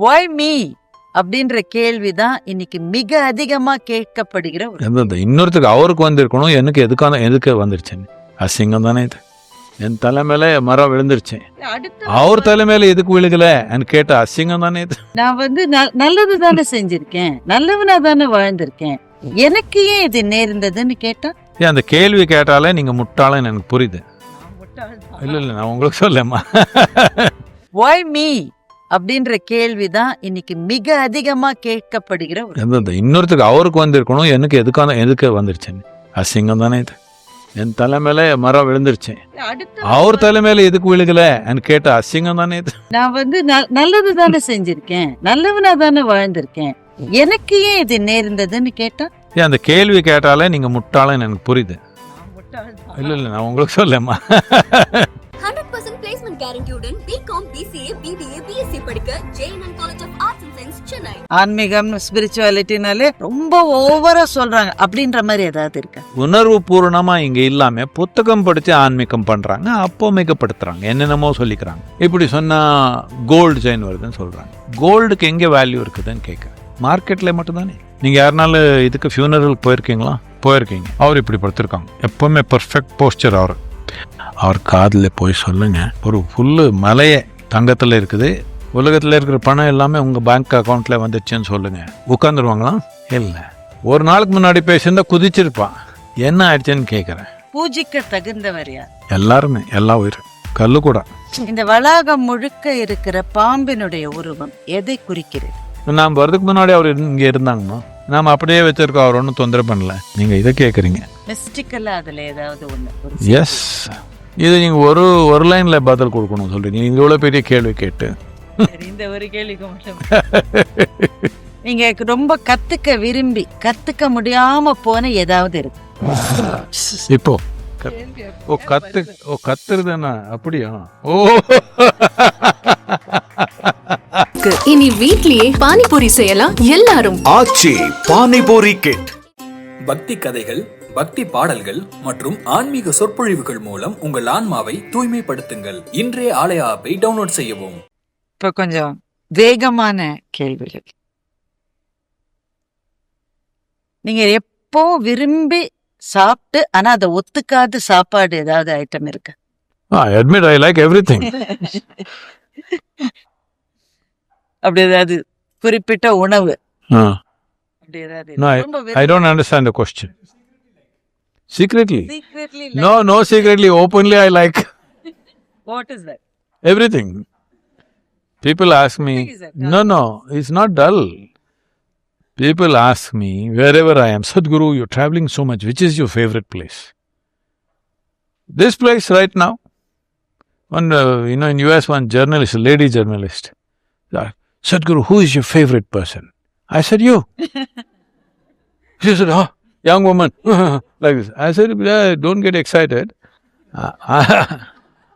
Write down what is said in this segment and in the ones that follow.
Why me அப்படின்ற கேள்விதான் இன்னைக்கு மிக அதிகமா கேட்கப்படுகிற இன்னொருத்தருக்கு அவருக்கு வந்திருக்கணும் எனக்கு எதுக்கான எதுக்கு வந்துருச்சுன்னு அசிங்கம் தானே இது. என் தலைமையில மரம் விழுந்துருச்சு. அவர் தலைமையில எதுக்கு விழுகல? கேட்ட அசிங்கம் தானே இது. நான் வந்து நல்லது தானே செஞ்சிருக்கேன். நல்லவனா தானே வாழ்ந்திருக்கேன். எனக்கு ஏன் இது நேர்ந்ததுன்னு கேட்டா? அந்த கேள்வி கேட்டாலே நீங்க முட்டாளன்னு எனக்கு புரியுது. இல்ல இல்ல நான் உங்களுக்கு சொல்லமா ஒய் மீ அப்படின்ற கேள்விதான் இன்னைக்கு மிக அதிகமா கேட்கப்படுகிற ஒரு இன்னொருத்தருக்கு அவருக்கு வந்திருக்கணும் எனக்கு எதுக்கான எதுக்கு வந்துருச்சுன்னு அசிங்கம் தானே இது. என் தலைமையில மரம் விழுந்துருச்சு. அவர் தலைமையில எதுக்கு விழுகல? கேட்ட அசிங்கம் தானே இது. நான் வந்து நல்லது தானே செஞ்சிருக்கேன். நல்லவனா தானே வாழ்ந்திருக்கேன். எனக்கு ஏன் இது நேர்ந்ததுன்னு கேட்டா? அந்த கேள்வி கேட்டாலே நீங்க முட்டாளன்னு எனக்கு புரியுது. இல்ல இல்ல நான் உங்களுக்கு சொல்லமா ஹண்ட்ரட் பிளேஸ்மெண்ட் கேரண்டியுடன் பிகாம் பிசிஏ பிபிஏ பிஎஸ்சி படிக்க JNN college of arts and science Chennai ஆன்மீகம் ஸ்பிரிச்சுவாலிட்டினாலே ரொம்ப ஓவரா சொல்றாங்க. அப்படின்ற மாதிரி ஏதாவது இருக்கா? உணர்வு பூரணமா இங்க இல்லாம புத்தகம் படிச்சு ஆன்மீகம் பண்றாங்க அப்போ மிகப்படுத்துறாங்க. என்னென்னமோ சொல்லிக்கிறாங்க. இப்படி சொன்னா கோல்டு செயின் வருதுன்னு சொல்றாங்க. கோல்டுக்கு எங்க வேல்யூ இருக்குதுன்னு கேட்க மார்க்கெட்ல மட்டும்தானே? நீங்க யாருனாலும் இதுக்கு ஃபியூனரல் போயிருக்கீங்களா? போயிருக்கீங்க. அவர் இப்படி படுத்திருக்காங்க. எப்பவுமே பெர்ஃபெக்ட் போஸ்டர் அவர். அவர் காதில் போய் சொல்லுங்க. ஒரு ஃபுல்லு மலையே தங்கத்தில் இருக்குது. உலகத்தில் இருக்கிற பணம் எல்லாமே உங்கள் பேங்க் அக்கௌண்ட்ல வந்துச்சுன்னு சொல்லுங்க. உட்காந்துருவாங்களா இல்லை. ஒரு நாளுக்கு முன்னாடி பேசியிருந்தா குதிச்சிருப்பான். என்ன ஆயிடுச்சுன்னு கேட்குறேன் பூஜிக்க தகுந்தவர் யார்? எல்லாருமே எல்லா உயிர் கல்லு கூட. இந்த வளாகம் முழுக்க இருக்கிற பாம்பினுடைய உருவம் எதை குறிக்கிறது? நாம் வரதுக்கு முன்னாடி அவர் இங்கே இருந்தாங்கம்மா. நாம் அப்படியே வச்சிருக்கோம் அவர் ஒன்றும் தொந்தரவு பண்ணல. நீங்கள் இதை கேட்குறீங்க மிஸ்டிக்கலா அதுல ஏதாவது ஒரு எஸ் இது நீங்கள் ஒரு ஒரு லைனில் பதில் கொடுக்கணும் சொல்கிறீங்க நீங்கள் இவ்வளோ பெரிய கேள்வி கேட்டு. சரி, இந்த ஒரு கேள்விக்கு மட்டும். நீங்க ரொம்ப கத்துக்க விரும்பி கத்துக்க முடியாம போன ஏதாவது இருக்கு? இப்போ. ஓ கத்து ஓ கத்துறதுன்னா அப்படியா? ஓ. இனி வீட்லயே பானிபூரி செய்யலாம் எல்லாரும். ஆச்சி பானிபூரி கிட் பக்தி கதைகள் பக்தி பாடல்கள் மற்றும் ஆன்மீக சொற்பொழிவுகள் மூலம் உங்கள் ஆன்மாவை தூய்மைப்படுத்துங்கள். இன்றைய ஆலய ஆப்பை டவுன்லோட் செய்யவும். இப்ப கொஞ்சம் வேகமான கேள்விகள். நீங்க எப்போ விரும்பி சாப்பிட்டு ஆனா அதை ஒத்துக்காத சாப்பாடு ஏதாவது ஐட்டம் இருக்கு? I admit I like everything அப்படி ஏதாவது குறிப்பிட்ட உணவு. அப்படி ஏதாவது I don't understand the question Secretly? Secretly, like. No, no, secretly. Openly, I like What is that? everything. People ask me, no, no, it's not dull. People ask me, wherever I am, Sadhguru, you're traveling so much, which is your favorite place? This place right now. One, uh, you know, in US, one journalist, lady journalist, uh, Sadhguru, who is your favorite person? I said, you. she said, oh, young woman, like this. I said, "Yeah, don't get excited. Uh,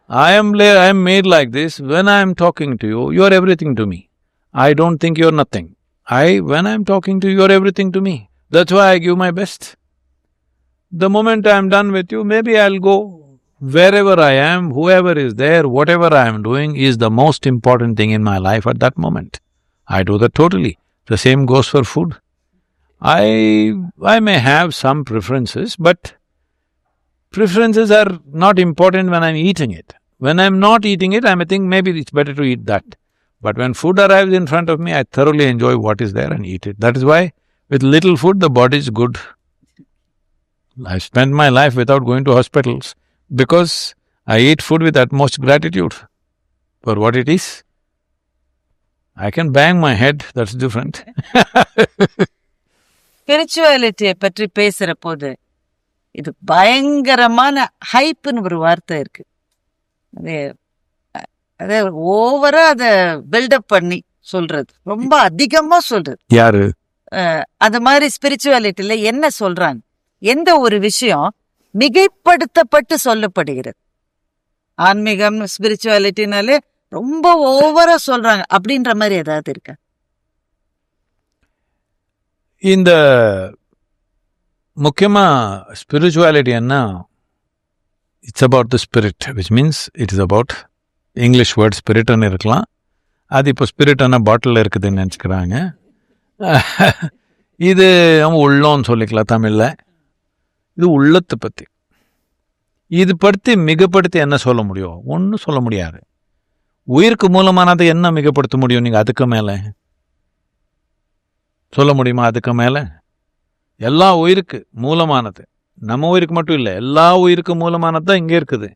I am I am made like this. When I am talking to you, you are everything to me. I don't think you're nothing. I, when I am talking to you, you're everything to me. That's why I give my best. The moment I am done with you, maybe I'll go wherever I am, whoever is there, whatever I am doing is the most important thing in my life at that moment. I do that totally. The same goes for food. I I may have some preferences, but preferences are not important when I'm eating it. When I'm not eating it, I may think maybe it's better to eat that. But when food arrives in front of me, I thoroughly enjoy what is there and eat it. That is why with little food, the body is good. I spent my life without going to hospitals because I eat food with utmost gratitude for what it is. I can bang my head, that's different. ஸ்பிரிச்சுவாலிட்டியை பற்றி பேசுற போது இது பயங்கரமான ஹைப்புன்னு ஒரு வார்த்தை இருக்கு. அது அது ஓவரா அத பில்டப் பண்ணி சொல்றது. ரொம்ப அதிகமா சொல்றது. யாரு? அந்த மாதிரி ஸ்பிரிச்சுவாலிட்டியில என்ன சொல்றாங்க? எந்த ஒரு விஷயம் மிகைப்படுத்தப்பட்டு சொல்லப்படுகிறது. ஆன்மீகம் ஸ்பிரிச்சுவாலிட்டினாலே ரொம்ப ஓவரா சொல்றாங்க. அப்படின்ற மாதிரி ஏதாவது இருக்கா? இந்த முக்கியமாக ஸ்பிரிச்சுவாலிட்டி என்ன? It's about the spirit which means it is about English word ஸ்பிரிட்னு இருக்கலாம். அது இப்போ ஸ்பிரிட்டான பாட்டிலில் இருக்குதுன்னு நினச்சிக்கிறாங்க. இது அவங்க உள்ளோன்னு சொல்லிக்கலாம் தமிழில். இது உள்ளத்தை பற்றி இது படுத்தி மிகப்படுத்தி என்ன சொல்ல முடியும்? ஒன்றும் சொல்ல முடியாது. உயிருக்கு மூலமானதை என்ன மிகப்படுத்த முடியும்? நீங்கள் அதுக்கு மேலே. சொல்ல முடியுமா அதுக்கு மேலே? எல்லா உயிருக்கு மூலமானது. நம்ம உயிருக்கு மட்டும் இல்லை எல்லா உயிருக்கு மூலமானது தான் இங்கே இருக்குது.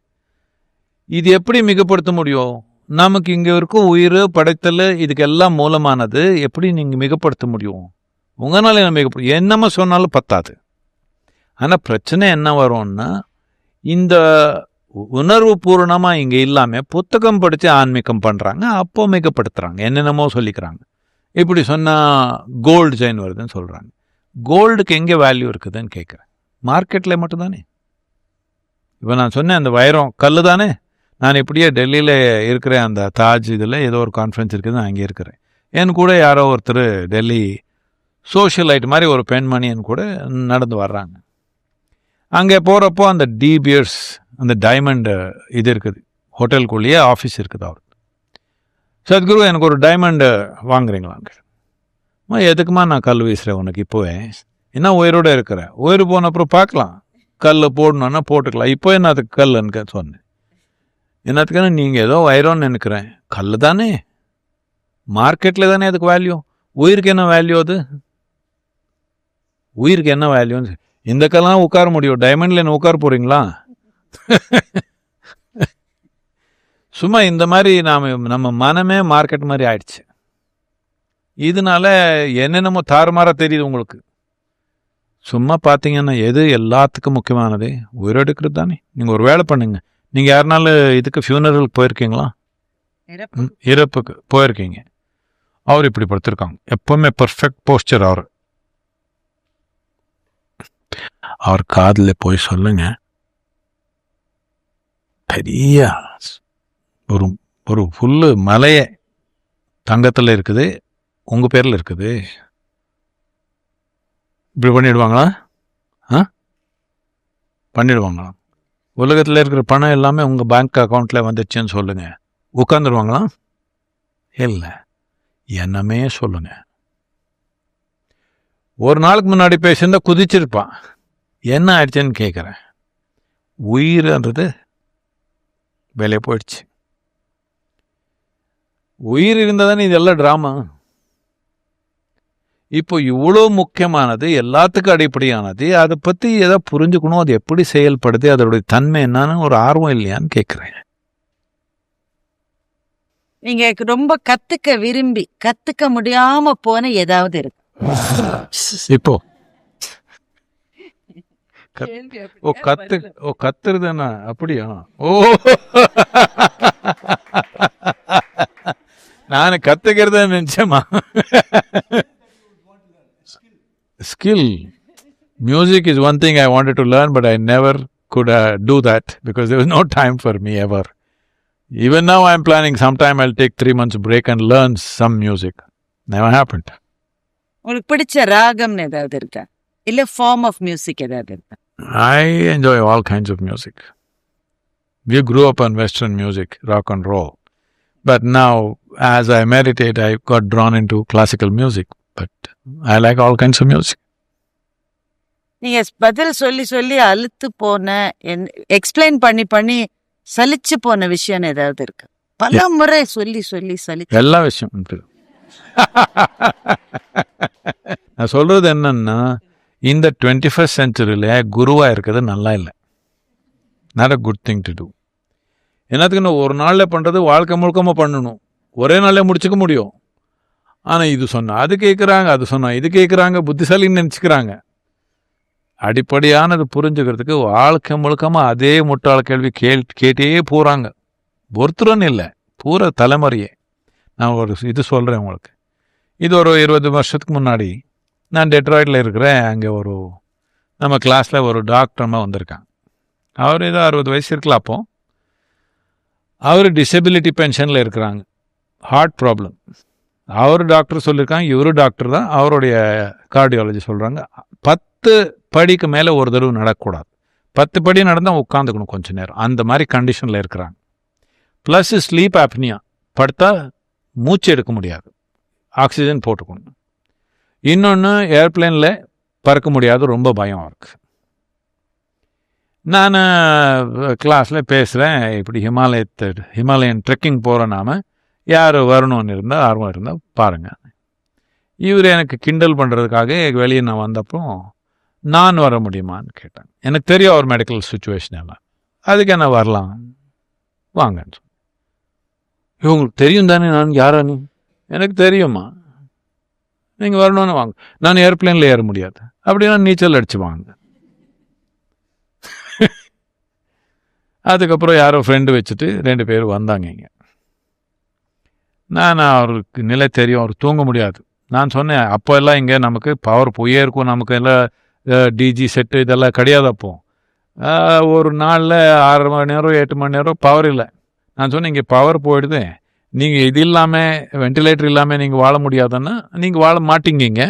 இது எப்படி மிகப்படுத்த முடியும்? நமக்கு இங்கே இருக்கும் உயிர் படைத்தல் இதுக்கு எல்லாம் மூலமானது எப்படி நீங்கள் மிகப்படுத்த முடியும்? உங்களால் என்ன மிகப்படும் என்னம்மா சொன்னாலும் பத்தாது. ஆனால் பிரச்சனை என்ன வரும்னா இந்த உணர்வு பூர்ணமாக இங்கே இல்லாமல் புத்தகம் படித்து ஆன்மீகம் பண்ணுறாங்க அப்போ மிகப்படுத்துகிறாங்க என்னென்னமோ சொல்லிக்கிறாங்க. இப்படி சொன்னால் கோல்டு செயின் வருதுன்னு சொல்கிறாங்க கோல்டுக்கு எங்கே வேல்யூ இருக்குதுன்னு கேட்குறேன் மார்க்கெட்டில் மட்டும்தானே? இப்போ நான் சொன்னேன் அந்த வைரம் கல் தானே நான் இப்படியே டெல்லியில் இருக்கிற அந்த தாஜ் இதில் ஏதோ ஒரு கான்ஃபரன்ஸ் இருக்குது நான் அங்கே இருக்கிறேன். என் கூட யாரோ ஒருத்தர் டெல்லி சோஷியலைட் மாதிரி ஒரு பெண்மணி என் கூட நடந்து வர்றாங்க. அங்கே போகிறப்போ அந்த டிபியர்ஸ் அந்த டைமண்ட் இது இருக்குது. ஹோட்டலுக்குள்ளேயே ஆஃபீஸ் இருக்குது அவர். சத்குரு எனக்கு ஒரு டைமண்டு வாங்குறீங்களான்னு அம்மா எதுக்குமா நான் கல் வீசுகிறேன் உனக்கு இப்போவே என்ன உயிரோடு இருக்கிறேன் உயிர் போன அப்புறம் பார்க்கலாம். கல் போடணுன்னா போட்டுக்கலாம். இப்போ என்ன அதுக்கு கல்லுன்னு சொன்னேன். என்னத்துக்குன்னு நீங்கள் ஏதோ வைரோன்னு நினைக்கிறேன். கல் தானே? மார்க்கெட்டில் தானே அதுக்கு வேல்யூ உயிருக்கு என்ன வேல்யூ அது? உயிருக்கு என்ன வேல்யூன்னு இந்த கல்லாம் உட்கார முடியும். டைமண்டில் என்ன உட்கார போகிறீங்களா சும்மா இந்த மாதிரி நாம் நம்ம மனமே மார்க்கெட் மாதிரி ஆயிடுச்சு. இதனால என்னென்னமோ தாறுமாறா தெரியுது உங்களுக்கு. சும்மா பார்த்தீங்கன்னா எது எல்லாத்துக்கும் முக்கியமானது? உயிரெடுக்கிறது தானே. நீங்கள் ஒரு வேலை பண்ணுங்க. நீங்கள் யாருனாலும் இதுக்கு ஃபியூனரலுக்கு போயிருக்கீங்களா? இறப்புக்கு. போயிருக்கீங்க. அவர் இப்படி படுத்திருக்காங்க. எப்பவுமே பர்ஃபெக்ட் போஸ்டர் அவர். அவர் காதில் போய் சொல்லுங்க. பெரிய ஒரு ஒரு ஃபுல்லு மலையே தங்கத்தில் இருக்குது. உங்கள் பேரில் இருக்குது. இப்படி பண்ணிடுவாங்களா? ஆ? பண்ணிவிடுவாங்களா உலகத்தில் இருக்கிற பணம் எல்லாமே உங்கள் பேங்க் அக்கௌண்ட்டில் வந்துச்சுன்னு சொல்லுங்கள் உட்காந்துருவாங்களா இல்லை. என்னமே சொல்லுங்க. ஒரு நாளுக்கு முன்னாடி பேசியிருந்தால் குதிச்சிருப்பான் என்ன ஆயிடுச்சுன்னு கேட்குறேன் உயிர்ன்றது வெளியே போயிடுச்சு. உயிர் இருந்தால் தானே இதெல்லாம் ட்ராமா இப்போ இவ்வளோ முக்கியமானது எல்லாத்துக்கும் அடிப்படையானது அதை பற்றி எதை புரிஞ்சுக்கணும் அது எப்படி செயல்படுது அதோடைய தன்மை என்னன்னு ஒரு ஆர்வம் இல்லையான்னு கேட்குறேன் நீங்க ரொம்ப கத்துக்க விரும்பி கத்துக்க முடியாம போன ஏதாவது இருக்கு? இப்போ. ஓ கத்து ஓ கத்துறதுன்னா அப்படியா? ஓ. நான் கத்துக்கிறத நினைச்சேமா skill music is one thing I wanted to learn but I never could uh, do that because there was no time for me ever. Even now, I'm planning sometime I'll take three months break and learn some music. Never happened. உங்களுக்கு பிடிச்ச ராகம்னு ஏதாவது இருக்கா இல்ல form of music ஏதாவது இருக்கா I enjoy all kinds of music. We grew up on Western music, rock and roll. But now, as I meditate, I got drawn into classical music. But I like all kinds of music. நீங்க பதில் சொல்லி சொல்லி அழுத்து போன explain பண்ணி பண்ணி சலிச்சு போன விஷயம்னு ஏதாவது இருக்கு? பல முறை சொல்லி சொல்லி சலிச்சு. எல்லா விஷயம் நான் சொல்றது என்னன்னா இந்த டுவெண்ட்டி ஃபஸ்ட் செஞ்சுரியில் குருவாக இருக்கிறது நல்லா இல்லை. Not a good thing to do என்னத்துக்குன்னு ஒரு நாளில் பண்ணுறது வாழ்க்கை முழுக்கமாக பண்ணணும். ஒரே நாளில் முடிச்சுக்க முடியும். ஆனால் இது சொன்னால் அது கேட்குறாங்க அது சொன்னால் இது கேட்குறாங்க புத்திசாலின்னு நினச்சிக்கிறாங்க. அடிப்படையானது புரிஞ்சுக்கிறதுக்கு வாழ்க்கை முழுக்கமாக அதே முட்டாள் கேள்வி கேள் கேட்டே போகிறாங்க ஒருத்தருன்னு இல்லை பூரா தலைமுறையே. நான் ஒரு இது சொல்கிறேன் உங்களுக்கு. இது ஒரு இருபது வருஷத்துக்கு முன்னாடி நான் டெட்ராய்டில் இருக்கிறேன். அங்கே ஒரு நம்ம கிளாஸில் ஒரு டாக்டர்மா வந்திருக்காங்க. அவர் ஏதோ அறுபது வயசு இருக்கலாம் அப்போ. அவர் டிசபிலிட்டி பென்ஷனில் இருக்கிறாங்க. ஹார்ட் ப்ராப்ளம் அவர் டாக்டர் சொல்லியிருக்காங்க இவரு டாக்டர் தான். அவருடைய கார்டியாலஜி சொல்கிறாங்க பத்து படிக்கு மேலே ஒரு தடவை நடக்கக்கூடாது பத்து படி நடந்தால் உட்காந்துக்கணும் கொஞ்சம் நேரம். அந்த மாதிரி கண்டிஷனில் இருக்கிறாங்க. ப்ளஸ் ஸ்லீப் ஆப்னியா படுத்தா மூச்சு எடுக்க முடியாது. ஆக்சிஜன் போட்டுக்கணும். இன்னொன்று ஏர்பிளேனில் பறக்க முடியாது. ரொம்ப பயம் இருக்குது நான் கிளாஸில் பேசுகிறேன் இப்படி ஹிமாலயத்தை ஹிமாலயன் ட்ரெக்கிங் போகிற நாம. யார் வரணும்னு இருந்தால் ஆர்வம் இருந்தால் பாருங்கள் இவர் எனக்கு கிண்டல் பண்ணுறதுக்காக வெளியே நான் வந்தப்போ நான் வர முடியுமான்னு கேட்டேன் எனக்கு தெரியும் அவர் மெடிக்கல் சுச்சுவேஷன் எல்லாம். அதுக்கு என்ன வரலாம்? வாங்கன்னு சொன்னேன். இவங்களுக்கு தெரியும் தானே நான் யாரா நீ? எனக்கு தெரியுமா நீங்கள் வரணும்னு வாங்க. நான் ஏர்பிளேனில் ஏற முடியாது. அப்படின்னா நீச்சல் அடிச்சு வாங்க. அதுக்கப்புறம் யாரோ ஃப்ரெண்டு வச்சுட்டு ரெண்டு பேர் வந்தாங்க இங்கே. நான் அவருக்கு நிலை தெரியும் அவர் தூங்க முடியாது. நான் சொன்னேன் அப்போ எல்லாம் இங்கே நமக்கு பவர் போயே இருக்கும் நமக்கு எல்லாம் டிஜி செட்டு இதெல்லாம் கிடையாது அப்போ. ஒரு நாளில் ஆறு மணி நேரம் எட்டு மணி நேரம் பவர் இல்லை. நான் சொன்னேன் இங்கே பவர் போயிடுது. நீங்கள் இது இல்லாமல் வெண்டிலேட்டர் இல்லாமல் நீங்கள் வாழ முடியாதுன்னா நீங்கள் வாழ மாட்டீங்க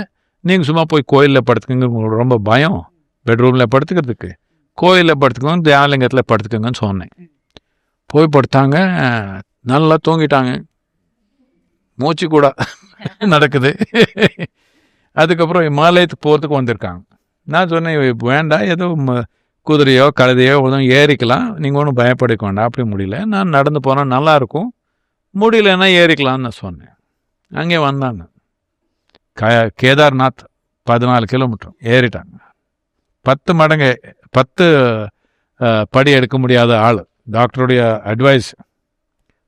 நீங்கள் சும்மா போய் கோயிலில் படுத்துக்கங்க உங்களுக்கு ரொம்ப பயம். பெட்ரூமில் படுத்துக்கிறதுக்கு. கோயிலில் படுத்துக்கோங்க தியானலிங்கத்தில் படுத்துக்கோங்கன்னு சொன்னேன். போய் படுத்தாங்க நல்லா தூங்கிட்டாங்க. மூச்சு கூட நடக்குது. அதுக்கப்புறம் இமாலயத்துக்கு போகிறதுக்கு வந்திருக்காங்க. நான் சொன்னேன் வேண்டாம் ஏதோ ம- குதிரையோ கழுதையோ எதுவும் ஏறிக்கலாம். நீங்கள் ஒன்றும் பயப்படுக்க வேண்டாம் அப்படி முடியல. நான் நடந்து போனால் நல்லாயிருக்கும் முடியலன்னா ஏறிக்கலாம்னு நான் சொன்னேன். அங்கே வந்தாங்க. க கேதார்நாத் பதினாலு கிலோமீட்டர் ஏறிட்டாங்க. பத்து மடங்கு பத்து படி எடுக்க முடியாத ஆள். டாக்டருடைய அட்வைஸ்.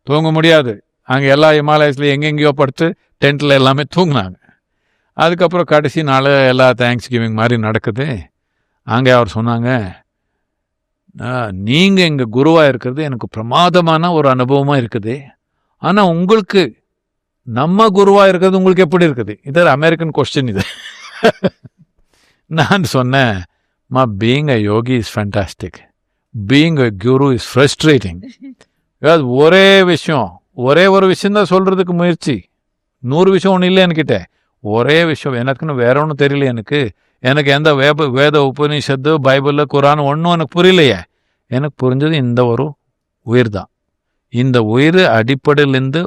தூங்க முடியாது. அங்கே எல்லா இமாலயஸ்லையும் எங்கெங்கேயோ படுத்து டென்ட்டில் எல்லாமே தூங்குனாங்க. அதுக்கப்புறம் கடைசி நாள் எல்லா தேங்க்ஸ் கிவிங் மாதிரி நடக்குது. அங்கே அவர் சொன்னாங்க நீங்கள் எங்கள் குருவாக இருக்கிறது எனக்கு பிரமாதமான ஒரு அனுபவமாக இருக்குது. ஆனால் உங்களுக்கு நம்ம குருவாக இருக்கிறது உங்களுக்கு எப்படி இருக்குது? இது அமெரிக்கன் கொஸ்டின் இது. நான் சொன்னேன் மா being a yogi is fantastic being a guru is frustrating ஒரே விஷயம். ஒரே ஒரு விஷயந்தான் சொல்கிறதுக்கு முயற்சி. நூறு விஷயம் ஒன்றும் இல்லை என்கிட்ட? ஒரே விஷயம். எனக்குன்னு வேற ஒன்றும் தெரியல எனக்கு. எனக்கு எந்த வேப வேத உபநிஷத்து பைபிள் குரான் ஒன்றும் எனக்கு புரியலையே. எனக்கு புரிஞ்சது இந்த ஒரு உயிர் தான் இந்த உயிர் அடிப்படையிலேருந்து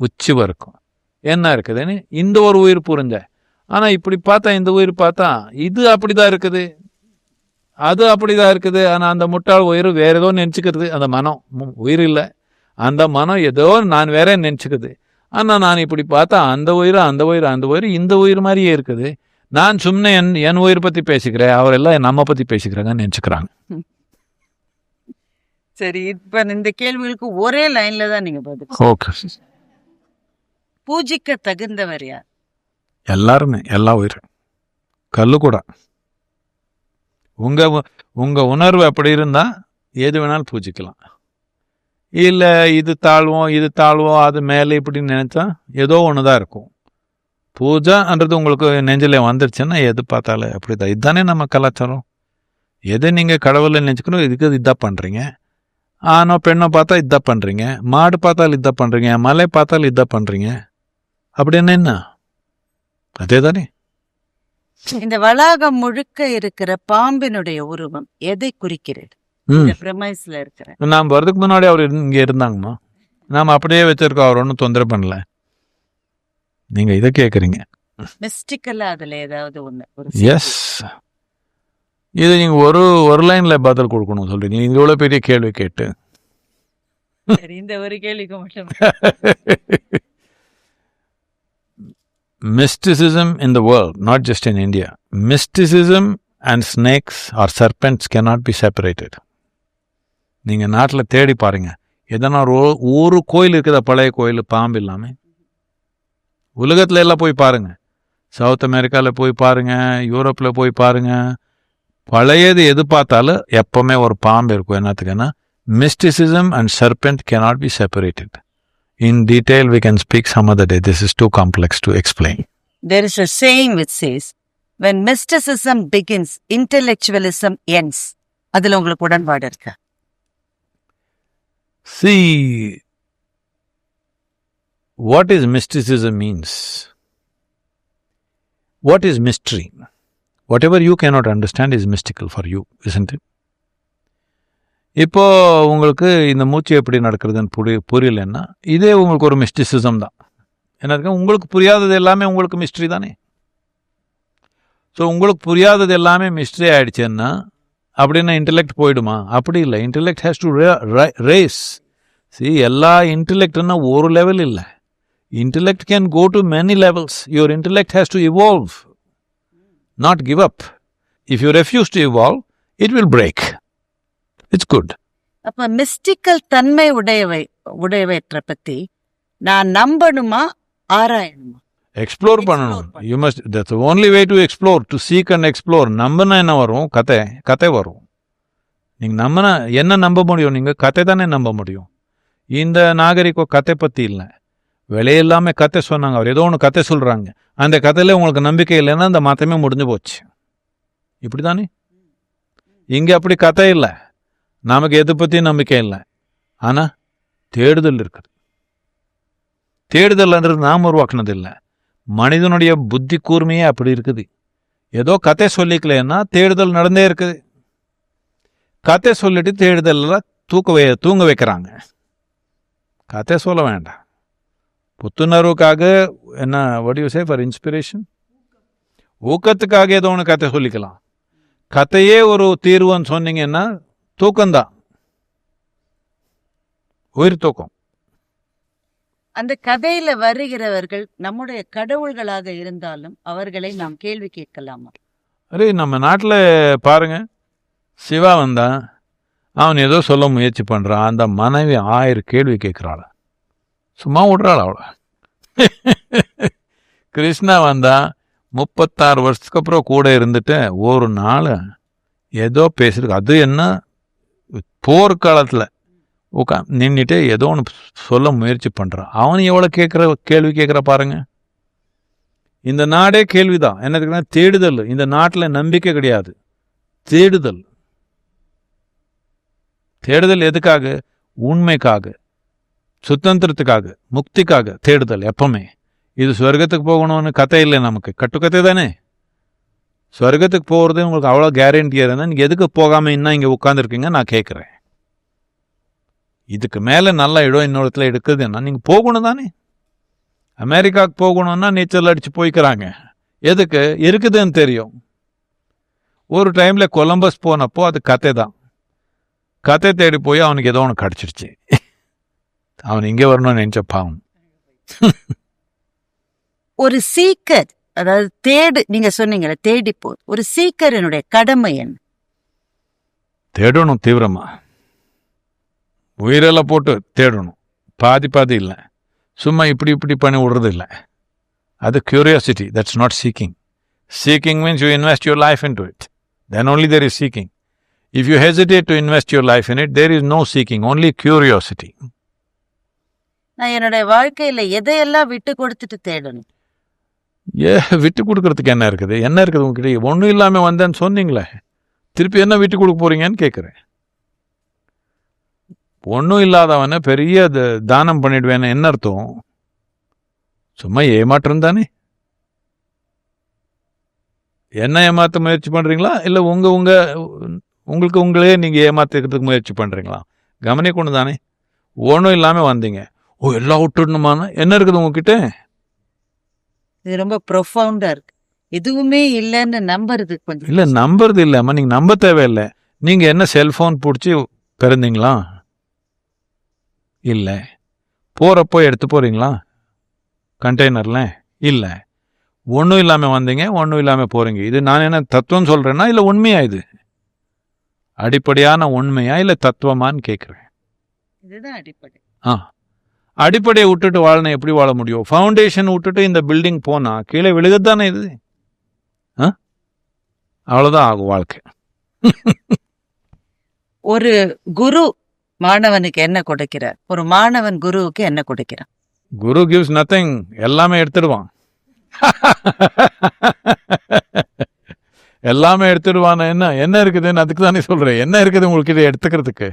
உச்சி வரைக்கும் என்ன இருக்குதுன்னு இந்த ஒரு உயிர் புரிஞ்ச. ஆனால் இப்படி பார்த்தா இந்த உயிர் பார்த்தா இது அப்படிதான் இருக்குது. அது அப்படி தான் இருக்குது. ஆனால் அந்த முட்டாள் உயிர் வேறு ஏதோ நினச்சிக்கிறது. அந்த மனம் உயிர் இல்லை. அந்த மனம் ஏதோ நான் வேற நினச்சிக்குது. ஆனால் நான் இப்படி பார்த்தா அந்த உயிர் அந்த உயிர் அந்த உயிர் இந்த உயிர் மாதிரியே இருக்குது. நான் சும்மா என் என் உயிர் பற்றி பேசிக்கிறேன். அவரெல்லாம் நம்ம பற்றி பேசிக்கிறாங்கன்னு நினச்சிக்கிறாங்க. சரி இப்ப இந்த கேள்விகளுக்கு ஒரே லைன்ல தான் நீங்க பதில் ஓகே பூஜிக்க தகுந்தவர் யார்? எல்லாருமே எல்லா உயிர் கல்லு கூட உங்க உ- உங்க உணர்வு அப்படி இருந்தா எது வேணாலும் பூஜிக்கலாம். இல்லை இது தாழ்வோம் இது தாழ்வோம் அது மேலே இப்படின்னு நினச்சா ஏதோ ஒன்று தான் இருக்கும் பூஜான்றது உங்களுக்கு நெஞ்சில் வந்துருச்சுன்னா எது பார்த்தாலும் அப்படிதான். இதுதானே நம்ம கலாச்சாரம். எதை நீங்கள் கடவுளை நினச்சிக்கணும் இதுக்கு இதாக பண்ணுறீங்க ஆனோ பெண்ணை பார்த்தா இதாக பண்ணுறீங்க மாடு பார்த்தாலும் இதான் பண்ணுறீங்க மலை பார்த்தாலும் இதான் பண்ணுறீங்க அப்படின்னு என்ன? அதே தானே இந்த வளாகம் முழுக்க இருக்கிற பாம்பினுடைய உருவம் எதை குறிக்கிறது? பிரமைஸ்ல இருக்கிற நாம் வர்றதுக்கு முன்னாடி அவர் இங்க இருந்தாங்கம்மா. நாம் அப்படியே வச்சிருக்கோம் அவர் ஒன்றும் தொந்தரவு பண்ணல. நீங்க இதை கேட்குறீங்க மிஸ்டிக்கலா அதுல ஏதாவது எஸ் இது நீங்க ஒரு ஒரு லைன்ல பதில் கொடுக்கணும் சொல்றீங்க நீங்க இவ்வளவு பெரிய கேள்வி கேட்டு. இந்த ஒரு கேள்விக்கு மட்டும். Mysticism in the world, not just in India, mysticism and snakes or serpents cannot be separated. நீங்கள் நாட்டில் தேடி பாருங்கள் எதனா ரோ ஒரு கோயில் இருக்குதா பழைய கோயில் பாம்பு இல்லாமல் உலகத்தில் எல்லாம் போய் பாருங்க சவுத் அமெரிக்காவில் போய் பாருங்கள் யூரோப்பில் போய் பாருங்கள் பழையது எது பார்த்தாலும் எப்போவுமே ஒரு பாம்பு இருக்கும் என்னத்துக்குன்னா mysticism and serpent cannot be separated in detail we can speak some other day this is too complex to explain There is a saying with says, when mysticism begins intellectualism ends அதில் உங்களுக்கு உடன்பாடு இருக்கு See, what is mysticism means? What is mystery? Whatever you cannot understand is mystical for you, isn't it? இப்போ உங்களுக்கு இந்த மூச்சு எப்படி நடக்கிறதுன்னு புரிய புரியலன்னா இதே உங்களுக்கு ஒரு மிஸ்டிசிசம் தான் என்ன இருக்கு உங்களுக்கு புரியாதது எல்லாமே உங்களுக்கு மிஸ்ட்ரி தானே ஸோ உங்களுக்கு புரியாதது எல்லாமே மிஸ்ட்ரி ஆயிடுச்சுன்னா அப்படின்னா இன்டெலெக்ட் போயிடுமா? அப்படி இல்லை. Intellect has to race C எல்லா இன்டெலெக்ட்னா ஒரு லெவல் இல்லை. Intellect can go to many levels your intellect has to evolve not give up if you refuse to evolve it will break it's good அப்ப mystical தன்மை உடையவை உடையவற்றை பத்தி நான் நம்பணுமா ஆராயணுமா? எக்ஸ்ப்ளோர் Explore பண்ணணும். You must that's only way to explore to seek and explore நம்பினா என்ன வரும்? கதை. கதை வரும். நீங்கள் நம்பினா என்ன நம்ப முடியும் நீங்கள் கதை தானே நம்ப முடியும். இந்த நாகரிகம் கதை பற்றி இல்லை. விலையில்லாம கதை சொன்னாங்க அவர். ஏதோ ஒன்று கதை சொல்கிறாங்க அந்த கதையில் உங்களுக்கு நம்பிக்கை இல்லைன்னா அந்த மதமே முடிஞ்சு போச்சு. இப்படி தானே இங்கே அப்படி கதை இல்லை. நமக்கு எதை பற்றியும் நம்பிக்கை இல்லை. ஆனால் தேடுதல் இருக்குது. தேடுதல்ன்றது நாம் உருவாக்குனது இல்லை. மனிதனுடைய புத்தி கூர்மையே அப்படி இருக்குது. ஏதோ கதை சொல்லிக்கலன்னா தேடுதல் நடந்தே இருக்குது. கதை சொல்லிட்டு தேடுதலில் தூக்க வை தூங்க வைக்கிறாங்க. கதை சொல்ல வேண்டாம். புத்துணர்வுக்காக என்ன வடிவு சே ஃபார் இன்ஸ்பிரேஷன் ஊக்கத்துக்காக ஏதோ ஒன்று கதை சொல்லிக்கலாம். கதையே ஒரு தீர்வுன்னு சொன்னீங்கன்னா தூக்கம்தான். உயிர் தூக்கம். அந்த கதையில வருகிறவர்கள் நம்முடைய கடவுள்களாக இருந்தாலும் அவர்களை நாம் கேள்வி கேட்கலாமா? அரே நம்ம நாட்டில் பாருங்க. சிவா வந்தான் அவன் ஏதோ சொல்ல முயற்சி பண்ணுறான் அந்த மனைவி ஆயிரம் கேள்வி கேட்குறாள். சும்மா விட்றாள் அவளை. கிருஷ்ணா வந்தான் முப்பத்தாறு வருஷத்துக்கு அப்புறம் கூட இருந்துட்டு ஒரு நாள் ஏதோ பேசுறது அது என்ன? போர்க்காலத்தில் உட்கா நின்றுட்டு ஏதோ ஒன்று சொல்ல முயற்சி பண்ணுறான் அவன் எவ்வளோ கேட்குற கேள்வி கேட்குற பாருங்க. இந்த நாடே கேள்விதான். என்னதுக்குன்னா தேடுதல். இந்த நாட்டில் நம்பிக்கை கிடையாது. தேடுதல். தேடுதல் எதுக்காக? உண்மைக்காக. சுதந்திரத்துக்காக. முக்திக்காக. தேடுதல் எப்பவுமே. இது சொர்க்கத்துக்கு போகணும்னு கதை இல்லை நமக்கு. கட்டுக்கதை தானே. சொர்க்கத்துக்கு போகிறது உங்களுக்கு அவ்வளோ கேரண்டியாக இருந்தால் நீங்கள் எதுக்கு போகாமல் இன்னும் இங்கே உட்காந்துருக்கீங்க நான் கேட்குறேன் இதுக்கு மேலே நல்ல இடம் இன்னொரு இடத்துல எடுக்குதுன்னா நீங்கள் போகணும் தானே? அமெரிக்காவுக்கு போகணும்னா நீச்சல் அடித்து போய்க்கிறாங்க. எதுக்கு? இருக்குதுன்னு தெரியும். ஒரு டைமில் கொலம்பஸ் போனப்போ அது கதை தான். கதை தேடி போய் அவனுக்கு ஏதோ ஒன்று கிடச்சிருச்சு. அவன் இங்கே வரணும்னு நினச்ச பாவம். ஒரு சீக்கர் அதாவது தேடு நீங்க சொன்னீங்கல்ல தேடி போ ஒரு சீக்கரனுடைய கடமை என்ன? தேடணும் தீவிரமா. உயிரெல்லாம் போட்டு தேடணும். பாதி பாதி இல்லை. சும்மா இப்படி இப்படி பண்ணி விடுறது இல்லை அது curiosity that's not seeking seeking means you invest your life into it then only there is seeking. If you hesitate to invest your life in it there is no seeking only curiosity. நான் என்னுடைய வாழ்க்கையில எதையெல்லாம் விட்டு கொடுத்துட்டு தேடணும்? ஏ விட்டு கொடுக்கறதுக்கு என்ன இருக்குது? என்ன இருக்குது உங்ககிட்ட? ஒன்றும் இல்லாமல் வந்தேன்னு சொன்னீங்களே. திருப்பி என்ன விட்டு கொடுக்க போறீங்கன்னு கேட்குறேன் ஒன்றும் இல்லாதவனை பெரிய தானம் பண்ணிடுவேன்னு என்ன அர்த்தம்? சும்மா ஏமாற்றம் தானே? என்ன ஏமாத்த முயற்சி பண்ணுறீங்களா இல்லை உங்க உங்க உங்களுக்கு உங்களே நீங்கள் ஏமாத்திக்கிறதுக்கு முயற்சி பண்ணுறீங்களா கவனிக்கணும் தானே. ஒன்றும் இல்லாமல் வந்தீங்க. ஓ எல்லாம் விட்டுடணுமானா என்ன இருக்குது உங்ககிட்ட? இது ரொம்ப ப்ரொஃபவுண்டா இருக்கு. எதுவுமே இல்லைன்னு நம்புறது கொஞ்சம் இல்லை நம்புறது இல்லைம்மா நீங்கள் நம்ப தேவையில்லை. நீங்கள் என்ன செல்ஃபோன் பிடிச்சி பிறந்தீங்களா இல்லை. போகிறப்போ எடுத்து போகிறீங்களா கண்டெய்னரில் இல்லை. ஒன்றும் இல்லாமல் வந்தீங்க ஒன்றும் இல்லாமல் போகிறீங்க இது நான் என்ன தத்துவம் சொல்கிறேன்னா இல்லை உண்மையா இது? அடிப்படையான உண்மையா இல்லை தத்துவமான்னு கேட்குறேன் இதுதான் அடிப்படை. ஆ. அடிப்படையை விட்டுட்டு வாழணும் எப்படி வாழ முடியும்? ஃபவுண்டேஷன் விட்டுட்டு இந்த பில்டிங் போனால் கீழே விழுகுது தானே இது? ஆ? அவ்வளோதான் ஆகும் வாழ்க்கை. ஒரு குரு மாணவனுக்கு என்ன கொடுக்கிறார்? ஒரு மாணவன் குருவுக்கு என்ன கொடுக்கிறான்? குரு கிவ்ஸ் நத்திங் எல்லாமே எடுத்துடுவான். எல்லாமே எடுத்துடுவான். என்ன? என்ன இருக்குதுன்னு அதுக்கு தானே சொல்றேன். என்ன இருக்குது உங்ககிட்ட எடுத்துக்கிறதுக்கு?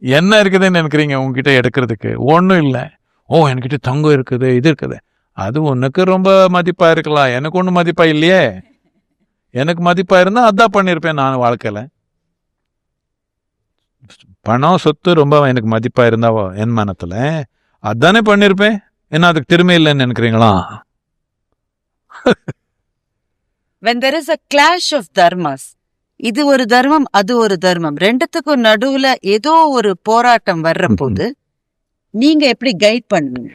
என்ன இருக்குதுன்னு நினைக்கிறீங்க உங்ககிட்ட எடுக்கிறதுக்கு? ஒன்றும் இல்லை. ஓ என்கிட்ட தங்கம் இருக்குது இது இருக்குது. அது உனக்கு ரொம்ப மதிப்பாக இருக்கலாம். எனக்கு ஒன்றும் மதிப்பாக இல்லையே. எனக்கு மதிப்பாக இருந்தால் அதான் பண்ணியிருப்பேன் நான் வாழ்க்கையில். பணம் சொத்து ரொம்ப எனக்கு மதிப்பா இருந்தா என் மனத்துல. அதானே பண்ணிருப்பேன். என்ன அதுக்கு திறமை இல்லைன்னு நினைக்கிறீங்களா? When there is a clash of dharmas இது ஒரு தர்மம் அது ஒரு தர்மம் ரெண்டுத்துக்கும் நடுவுல ஏதோ ஒரு போராட்டம் வர்ற போது நீங்க எப்படி கைட் பண்ணுவீங்க?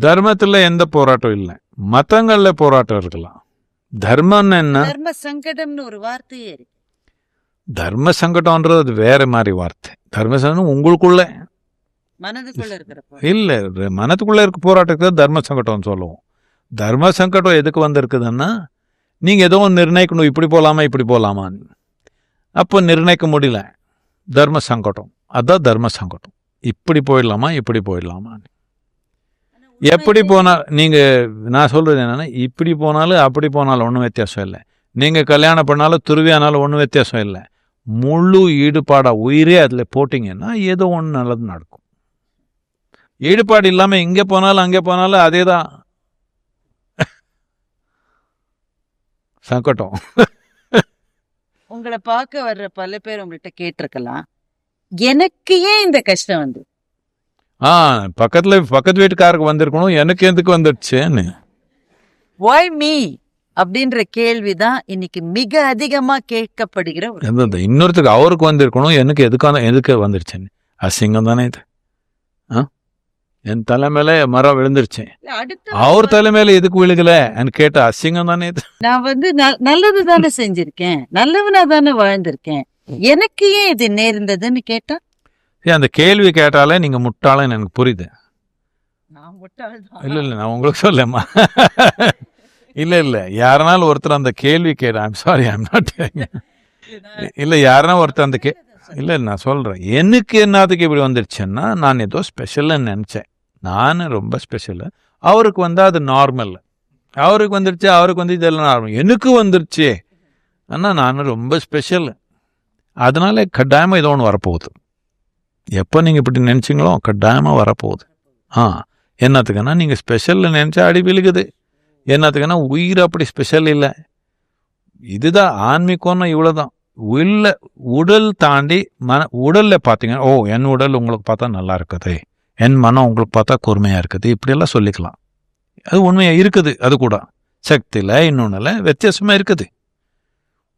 தர்மத்துல எந்த போராட்டம் இல்லை. மதங்கள்ல போராட்டம் இருக்கலாம். தர்மம்னு என்ன? தர்ம சங்கடம்னு ஒரு வார்த்தையே இருக்கு. தர்ம சங்கடம்ன்றது அது வேற மாதிரி வார்த்தை. தர்ம சங்கடம் உங்களுக்குள்ள. இல்ல மனத்துக்குள்ள இருக்க போராட்டத்துக்கு தான் தர்ம சங்கடம் சொல்லுவோம். தர்ம சங்கடம் எதுக்கு வந்திருக்குதுன்னா நீங்க ஏதோ ஒன்று நிர்ணயிக்கணும் இப்படி போலாமா இப்படி போலாமான்னு. அப்போ நிர்ணயிக்க முடியல. தர்ம சங்கடம். அதான் தர்ம சங்கடம். இப்படி போயிடலாமா இப்படி போயிடலாமா எப்படி போனா நீங்க நான் சொல்றது என்னன்னா இப்படி போனாலும் அப்படி போனாலும் ஒன்றும் வித்தியாசம் இல்லை. நீங்க கல்யாணம் பண்ணாலும் துருவியானாலும் ஒன்றும் வித்தியாசம் இல்லை. முழு ஈடுபாடா உயிரே அதில் போட்டிங்கன்னா ஏதோ ஒன்று நல்லது நடக்கும். ஈடுபாடு இல்லாம இங்க போனாலும் அங்கே போனாலும் அதே தான் சங்கடம் உங்களை பார்க்க வர்ற பல பேர் உங்கள்கிட்ட கேட்டிருக்கலாம். எனக்கு ஏன் இந்த கஷ்டம் வந்து? ஆ பக்கத்துல பக்கத்து வீட்டுக்காருக்கு வந்திருக்கணும். எனக்கு எதுக்கு வந்துடுச்சேன்னு. வாய் மீ அப்படின்ற கேள்விதான் இன்னைக்கு மிக அதிகமா கேட்கப்படுகிற ஒரு இன்னொருத்துக்கு அவருக்கு வந்திருக்கணும் எனக்கு எதுக்கான எதுக்கு வந்துருச்சுன்னு அசிங்கம் தானே இது? என் தலைமையில மரம் விழுந்துருச்சு. அடுத்த அவர் தலைமையில எதுக்கு விழுகல? கேட்ட அசிங்கம் தானே இது? நான் வந்து நல்லது தானே செஞ்சிருக்கேன். நல்லவனா தானே வாழ்ந்திருக்கேன். எனக்கு ஏன் இது நேர்ந்ததுன்னு கேட்டா? அந்த கேள்வி கேட்டாலே நீங்க முட்டாளன்னு எனக்கு புரியுது. நான் முட்டாள்தான். இல்ல இல்ல நான் உங்களுக்கு சொல்லமா இல்லை இல்லை. யாருனாலும் ஒருத்தர் அந்த கேள்வி கேட்ட ஐம் சாரி ஐம் நாட் இல்லை யாருனா ஒருத்தர் அந்த கே இல்லை நான் சொல்கிறேன் எனக்கு என்னத்துக்கு இப்படி வந்துருச்சுன்னா நான் ஏதோ ஸ்பெஷல்னு நினச்சேன். நான் ரொம்ப ஸ்பெஷல் அவருக்கு வந்தால் அது நார்மல் அவருக்கு வந்துருச்சு அவருக்கு வந்து இதெல்லாம் நார்மல் எனக்கு வந்துருச்சு. ஆனால் நான் ரொம்ப ஸ்பெஷல் அதனால கட்டாயமாக ஏதோ ஒன்று வரப்போகுது. எப்போ நீங்கள் இப்படி நினச்சிங்களோ கட்டாயமாக வரப்போகுது. ஆ என்னத்துக்குன்னா நீங்கள் ஸ்பெஷலில் நினச்சா அடி விழுகுது. என்னத்துக்குன்னா உயிர் அப்படி ஸ்பெஷல் இல்லை. இதுதான் ஆன்மீகம்னா இவ்வளோதான் உள்ள உடல் தாண்டி மன உடலில் பார்த்தீங்கன்னா ஓ என் உடல் உங்களுக்கு பார்த்தா நல்லா இருக்குது. என் மனம் உங்களுக்கு பார்த்தா கூர்மையாக இருக்குது. இப்படியெல்லாம் சொல்லிக்கலாம். அது உண்மையாக இருக்குது அது கூட. சக்தியில் இன்னொன்றில் வித்தியாசமாக இருக்குது.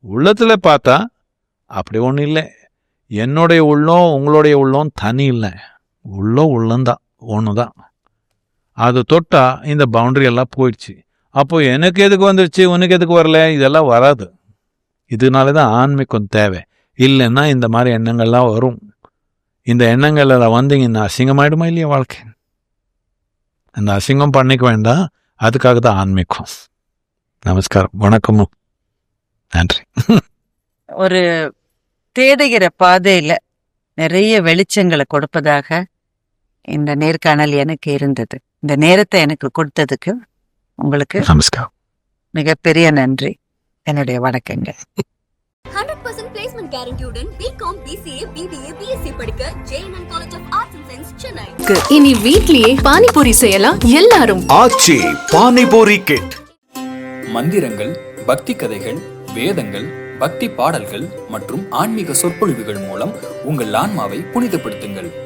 உள்ளத்தில் பார்த்தா அப்படி ஒன்றும் இல்லை. என்னுடைய உள்ளம் உங்களுடைய உள்ளம் தனி இல்லை. உள்ளம் உள்ளந்தான் ஒன்று தான் அது தொட்டால் இந்த பவுண்டரி எல்லாம் போயிடுச்சு. அப்போ எனக்கு எதுக்கு வந்துருச்சு? உனக்கு எதுக்கு வரல? இதெல்லாம் வராது. இதனால தான் ஆன்மீகம் தேவை. இல்லைன்னா இந்த மாதிரி எண்ணங்கள்லாம் வரும். இந்த எண்ணங்கள் எல்லாம் வந்தீங்கன்னா அசிங்கமாயிடுமா இல்லையா வாழ்க்கை? அந்த அசிங்கம் பண்ணிக்க வேண்டாம். அதுக்காக தான் ஆன்மீகம். நமஸ்காரம். வணக்கமும். நன்றி. ஒரு தேடுகிற பாதையில நிறைய வெளிச்சங்களை கொடுப்பதாக இந்த நேர்காணல் எனக்கு இருந்தது. இந்த நேரத்தை எனக்கு கொடுத்ததுக்கு உங்களுக்கு நமஸ்காரம். மிகப்பெரிய நன்றி. என்னுடைய வணக்கங்கள். ஹண்ட்ரட் பர்சன்ட் பிளேஸ்மெண்ட் கேரண்டியுடன் பிகாம் பிசிஏ பிபிஏ பிஎஸ்சி படிக்க JNN college of arts and science Chennai இனி வீட்லயே பானிபூரி செய்யலாம் எல்லாரும். ஆச்சி பானிபூரி கிட். மந்திரங்கள் பக்தி கதைகள் வேதங்கள் பக்தி பாடல்கள் மற்றும் ஆன்மீக சொற்பொழிவுகள் மூலம் உங்கள் ஆன்மாவை புனிதப்படுத்துங்கள்.